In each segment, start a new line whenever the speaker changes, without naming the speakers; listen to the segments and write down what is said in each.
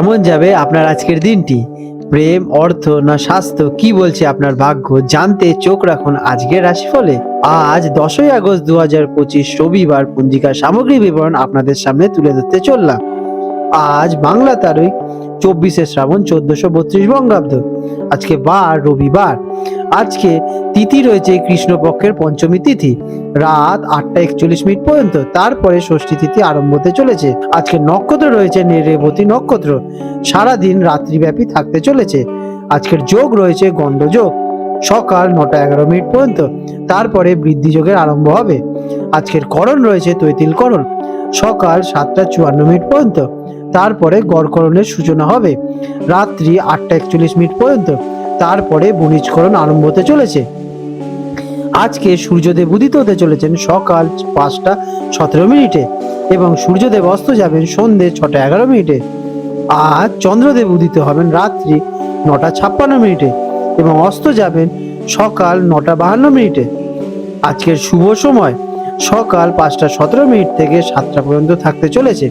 কেমন যাবে আপনার আজকের দিনটি? প্রেম, অর্থ না স্বাস্থ্য, কি বলছে আপনার ভাগ্য? জানতে চোখ রাখুন আজকের রাশিফলে। আজ দশই আগস্ট দু হাজার পঁচিশ রবিবার পঞ্জিকার সামগ্রী বিবরণ আপনাদের সামনে তুলে ধরতে চললাম। আজ বাংলা তারিখ, চব্বিশে শ্রাবণ চোদ্দশো বত্রিশ বঙ্গাব্দ। আজকে বার রবিবার। আজকে তিথি রয়েছে কৃষ্ণপক্ষের পঞ্চমী তিথি। রাত আটটা একচল্লিশ মিনিট পর্যন্ত। তারপরে ষষ্ঠী তিথি আরম্ভ হতে চলেছে। আজকে নক্ষত্র রয়েছে রেবতী নক্ষত্র। সারাদিন রাত্রিব্যাপী থাকতে চলেছে। আজকের যোগ রয়েছে গন্ডযোগ সকাল নটা এগারো মিনিট পর্যন্ত। তারপরে বৃদ্ধি যোগের আরম্ভ হবে। আজকের করণ রয়েছে তৈতিল করণ। সকাল সাতটা চুয়ান্ন মিনিট পর্যন্ত। তারপরে গড়করণের সূচনা হবে। রাত্রি আটটা একচল্লিশ মিনিট পর্যন্ত। তারপরে বণিজকরণ আরম্ভ হতে চলেছে। আজকে সূর্যদেব উদিত হতে চলেছেন সকাল পাঁচটা সতেরো মিনিটে এবং সূর্যদেব অস্ত যাবেন সন্ধে ছটা এগারো মিনিটে। আজ চন্দ্রদেব উদিত হবেন রাত্রি নটা ছাপ্পান্ন মিনিটে এবং অস্ত যাবেন সকাল নটা বাহান্ন মিনিটে। আজকের শুভ সময় সকাল পাঁচটা সতেরো মিনিট থেকে সাতটা পর্যন্ত থাকতে চলেছে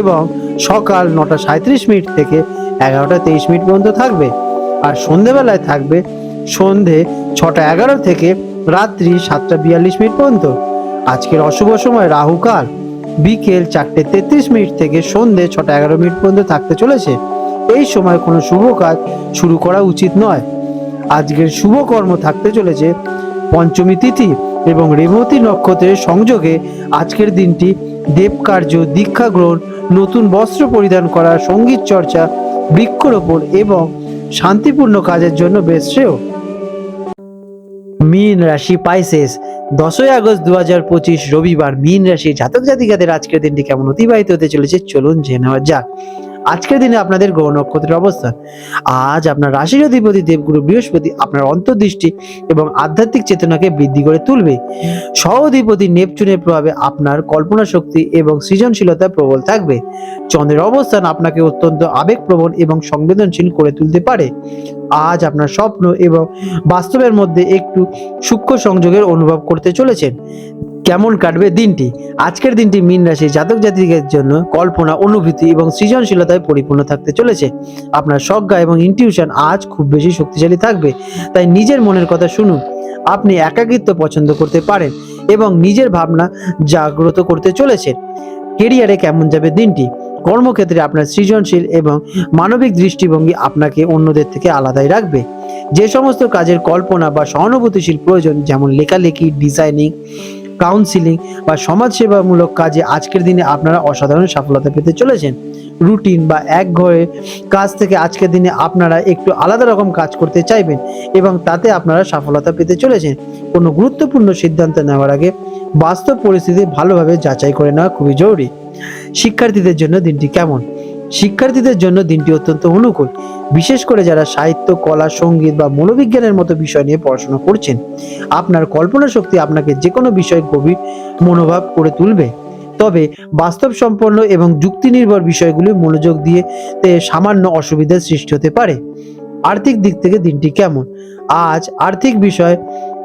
এবং সকাল নটা সাঁত্রিশ মিনিট থেকে এগারোটা তেইশ মিনিট পর্যন্ত থাকবে। আর সন্ধেবেলায় থাকবে সন্ধে ছটা এগারো থেকে রাত্রি সাতটা বিয়াল্লিশ মিনিট পর্যন্ত। আজকের অশুভ সময় রাহুকাল। বিকেল চারটে তেত্রিশ মিনিট থেকে সন্ধে ছটা এগারো মিনিট পর্যন্ত থাকতে চলেছে। এই সময় কোনো শুভ কাজ শুরু করা উচিত নয়। আজকের শুভ কর্ম থাকতে চলেছে। পঞ্চমী তিথি এবং রেবতী নক্ষত্রের সংযোগে আজকের দিনটি দেবকার্য, দীক্ষা গ্রহণ, নতুন বস্ত্র পরিধান করা, সংগীত চর্চা, বৃক্ষরোপণ এবং শান্তিপূর্ণ কাজের জন্য বেশ শ্রেয়। মীন রাশি পাইসেস, দশই আগস্ট দু হাজার পঁচিশ রবিবার মীন রাশি জাতক জাতিকাদের আজকের দিনটি কেমন অতিবাহিত হতে চলেছে? চলুন জেনে নেওয়া যাক। আজকের দিনে আপনাদের গ্রহ নক্ষত্রের অবস্থান। আজ আপনার রাশির অধিপতি দেবগুরু বৃহস্পতি আপনার অন্তর্দৃষ্টি এবং আধ্যাত্মিক চেতনাকে বৃদ্ধি করে তুলবে। সহ অধিপতি নেপচুনের প্রভাবে আপনার কল্পনা শক্তি এবং সৃজনশীলতা প্রবল থাকবে। চন্দ্রের অবস্থান আপনাকে অত্যন্ত আবেগপ্রবণ এবং সংবেদনশীল করে তুলতে পারে। আজ আপনার স্বপ্ন এবং বাস্তবের মধ্যে একটু সূক্ষ্ম সংযোগের অনুভব করতে চলেছেন। কেমন কাটবে দিনটি? আজকের দিনটি মীন রাশি জাতক জাতিকের জন্য কল্পনা, অনুভূতি এবং সৃজনশীলতায় পরিপূর্ণ থাকতে চলেছে। আপনার সজ্ঞা এবং ইনটিউশন আজ খুব বেশি শক্তিশালী থাকবে। তাই নিজের মনের কথা শুনুন। আপনি একাকিত্ব পছন্দ করতে পারেন এবং নিজের ভাবনা জাগ্রত করতে চলেছেন। কেরিয়ারে কেমন যাবে দিনটি? কর্মক্ষেত্রে আপনার সৃজনশীল এবং মানবিক দৃষ্টিভঙ্গি আপনাকে অন্যদের থেকে আলাদাই রাখবে। যে সমস্ত কাজের কল্পনা বা সহানুভূতিশীল প্রয়োজন, যেমন লেখালেখি ডিজাইনিং কাউন্সিলিং বা সমাজসেবামূলক কাজে আজকের দিনে আপনারা অসাধারণ সফলতা পেতে চলেছেন। রুটিন বা এক ঘরে কাজ থেকে আজকের দিনে আপনারা একটু আলাদা রকম কাজ করতে চাইবেন এবং তাতে আপনারা সফলতা পেতে চলেছেন। কোনো গুরুত্বপূর্ণ সিদ্ধান্ত নেওয়ার আগে বাস্তব পরিস্থিতি ভালোভাবে যাচাই করে নেওয়া খুবই জরুরি। শিক্ষার্থীদের জন্য দিনটি কেমন? শিক্ষার্থীদের জন্য দিনটি অত্যন্ত অনুকূল। বিশেষ করে যারা সাহিত্য, কলা, সংগীত বা মনোবিজ্ঞানের মতো বিষয় নিয়ে পড়াশোনা করছেন, আপনার কল্পনা শক্তি আপনাকে যে কোনো বিষয়ে গভীর মনোভাব করে তুলবে। তবে বাস্তব সম্পন্ন এবং যুক্তি নির্ভর বিষয়গুলি মনোযোগ দিয়ে সামান্য অসুবিধার সৃষ্টি হতে পারে। আর্থিক দিক থেকে দিনটি কেমন? আজ আর্থিক বিষয়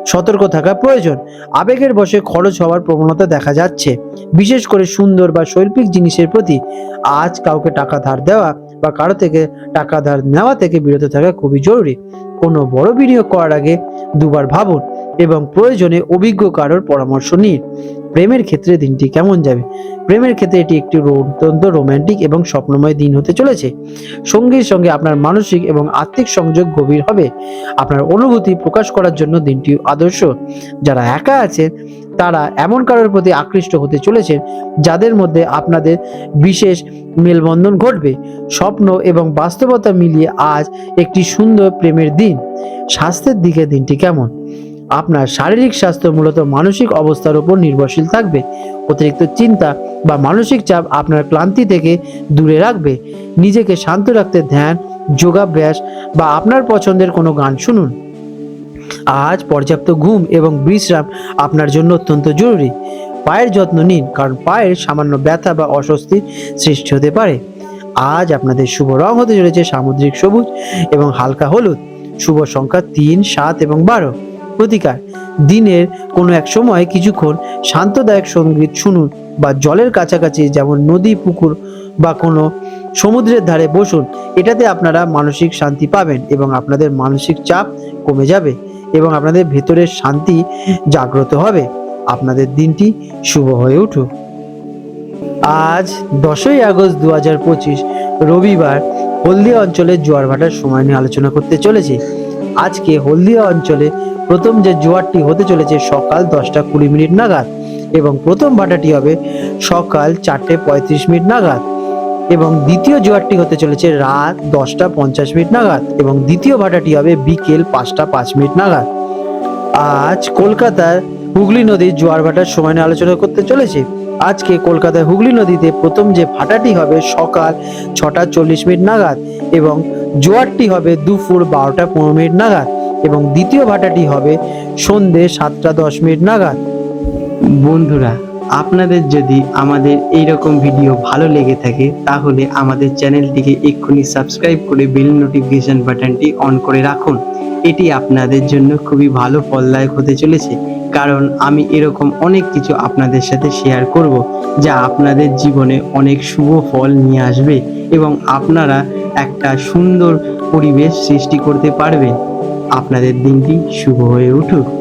সতর্ক থাকা প্রয়োজন। আবেগের বসে খরচ হওয়ার প্রবণতা দেখা যাচ্ছে। বিশেষ করে সুন্দর বা শৈল্পিক জিনিসের প্রতি আজ কাউকে টাকা ধার দেওয়া বা কারও থেকে টাকা ধার নেওয়া থেকে বিরত থাকা খুবই জরুরি। কোনো বড় বিনিয়োগ করার আগে দুবার ভাবুন এবং প্রয়োজনে অভিজ্ঞ কারোর পরামর্শ নিন। প্রেমের ক্ষেত্রে দিনটি কেমন যাবে? প্রেমের ক্ষেত্রে এটি একটি অত্যন্ত রোমান্টিক এবং স্বপ্নময় দিন হতে চলেছে। সঙ্গীর সঙ্গে আপনার মানসিক এবং আত্মিক সংযোগ গভীর হবে। আপনার অনুভূতি প্রকাশ করার জন্য দিনটি আদর্শ। যারা একা আছে তারা এমন কারোর প্রতি আকৃষ্ট হতে চলেছেন, যাদের মধ্যে আপনাদের বিশেষ মেলবন্ধন ঘটবে। স্বপ্ন এবং বাস্তবতা মিলিয়ে আজ একটি সুন্দর প্রেমের দিন। স্বাস্থ্যের দিকে দিনটি কেমন? আপনার শারীরিক স্বাস্থ্য মূলত মানসিক অবস্থার উপর নির্ভরশীল থাকবে। অতিরিক্ত চিন্তা বা মানসিক চাপ আপনার ক্লান্তি থেকে দূরে রাখবে। নিজেকে শান্ত রাখতে ধ্যান, যোগাভ্যাস বা আপনার পছন্দের কোনো গান শুনুন। আজ পর্যাপ্ত ঘুম এবং বিশ্রাম আপনার জন্য অত্যন্ত জরুরি। পায়ের যত্ন নিন কারণ পায়ের সামান্য ব্যথা বা অস্বস্তির সৃষ্টি হতে পারে। আজ আপনাদের শুভ রং হতে চলেছে সামুদ্রিক সবুজ এবং হালকা হলুদ। শুভ সংখ্যা তিন, সাত এবং বারো। প্রতিকার দিনের কোনো এক সময় কিছুক্ষণ শান্তদায়ক সংগীত শুনুন বা জলের কাছাকাছি যেমন নদী, পুকুর বা কোনো সমুদ্রের ধারে বসুন, এটাতে আপনারা মানসিক শান্তি পাবেন এবং আপনাদের মানসিক চাপ কমে যাবে এবং আপনাদের ভেতরের শান্তি জাগ্রত হবে। আপনাদের দিনটি শুভ হয়ে উঠুক। আজ দশই আগস্ট দু হাজার পঁচিশ রবিবার হলদিয়া অঞ্চলে জোয়ার ভাটার সময় নিয়ে আলোচনা করতে চলেছে। আজকে হলদিয়া অঞ্চলে প্রথম যে জোয়ারটি হতে চলেছে সকাল দশটা কুড়ি মিনিট নাগাদ এবং প্রথম ভাটাটি হবে সকাল চারটে পঁয়ত্রিশ মিনিট নাগাদ এবং দ্বিতীয় জোয়ারটি হতে চলেছে রাত দশটা পঞ্চাশ মিনিট নাগাদ এবং দ্বিতীয় ভাটাটি হবে বিকেল পাঁচটা পাঁচ মিনিট নাগাদ। আজ কলকাতার হুগলি নদীর জোয়ার ভাটার সময় নিয়ে আলোচনা করতে চলেছে। আজকে কলকাতায় হুগলি নদীতে প্রথম যে ভাটাটি হবে সকাল ছটা চল্লিশ মিনিট নাগাদ এবং জোয়ারটি হবে দুপুর বারোটা পনেরো মিনিট নাগাদ এবং দ্বিতীয় ভাটাটি হবে সন্ধে সাতটা দশ মিনিট নাগাদ।
বন্ধুরা, আপনাদের যদি আমাদের এই রকম ভিডিও ভালো লেগে থাকে, তাহলে আমাদের চ্যানেলটিকে এক্ষুনি সাবস্ক্রাইব করে বেল নোটিফিকেশন বাটনটি অন করে রাখুন। এটি আপনাদের জন্য খুবই ভালো ফলদায়ক হতে চলেছে, কারণ আমি এরকম অনেক কিছু আপনাদের সাথে শেয়ার করব, যা আপনাদের জীবনে অনেক শুভ ফল নিয়ে আসবে এবং আপনারা একটা সুন্দর পরিবেশ সৃষ্টি করতে পারবেন আপনাদের দিনটি শুভ হয়ে উঠুক।